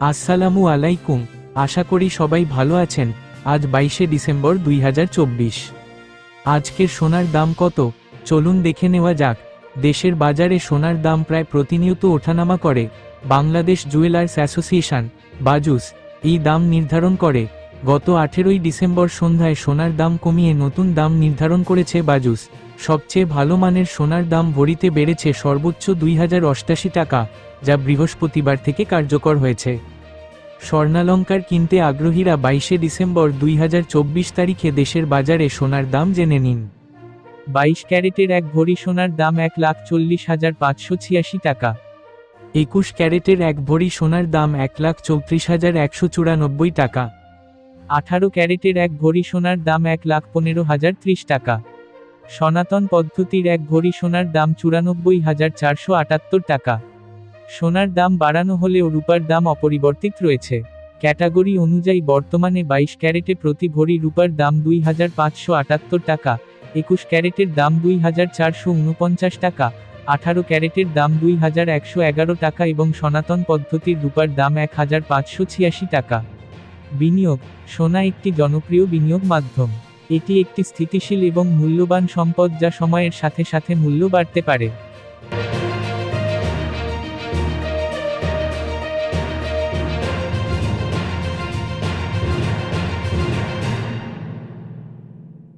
আসসালামু আলাইকুম। আশা করি সবাই ভালো আছেন। আজ বাইশে ডিসেম্বর দুই হাজার চব্বিশ। আজকের সোনার দাম কত? চলুন দেখে নেওয়া যাক। দেশের বাজারে সোনার দাম প্রায় প্রতিনিয়ত ওঠানামা করে। বাংলাদেশ জুয়েলার্স অ্যাসোসিয়েশন, বাজুস, এই দাম নির্ধারণ করে। গত আঠেরোই ডিসেম্বর সন্ধ্যায় সোনার দাম কমিয়ে নতুন দাম নির্ধারণ করেছে বাজুস। সবচেয়ে ভালো মানের সোনার দাম ভরিতে বেড়েছে সর্বোচ্চ দুই টাকা, যা বৃহস্পতিবার থেকে কার্যকর হয়েছে। স্বর্ণালঙ্কার কিনতে আগ্রহীরা বাইশে ডিসেম্বর দুই হাজার চব্বিশ তারিখে দেশের বাজারে সোনার দাম জেনে নিন। বাইশ ক্যারেটের এক ভরি সোনার দাম এক লাখ চল্লিশ হাজার পাঁচশো ছিয়াশি টাকা। একুশ ক্যারেটের এক ভরি সোনার দাম এক লাখ চৌত্রিশ হাজার একশো চুরানব্বই টাকা। আঠারো ক্যারেটের এক ভরি সোনার দাম এক লাখ পনেরো হাজার ত্রিশ টাকা। সনাতন পদ্ধতির এক ভরি সোনার দাম চুরানব্বই হাজার চারশো আটাত্তর টাকা। সোনার দাম বাড়ানো হলেও রূপার দাম অপরিবর্তিত রয়েছে। ক্যাটাগরি অনুযায়ী বর্তমানে বাইশ ক্যারেটে প্রতি ভরি রূপার দাম দুই হাজার পাঁচশো আটাত্তর টাকা, একুশ ক্যারেটের দাম দুই হাজার চারশো উনপঞ্চাশ টাকা, আঠারো ক্যারেটের দাম দুই হাজার একশো এগারো টাকা এবং সনাতন পদ্ধতির রূপার দাম এক হাজার পাঁচশো ছিয়াশি টাকা। বিনিয়োগ, সোনা একটি জনপ্রিয় বিনিয়োগ মাধ্যম। এটি একটি স্থিতিশীল এবং মূল্যবান সম্পদ যা সময়ের সাথে সাথে মূল্য বাড়তে পারে।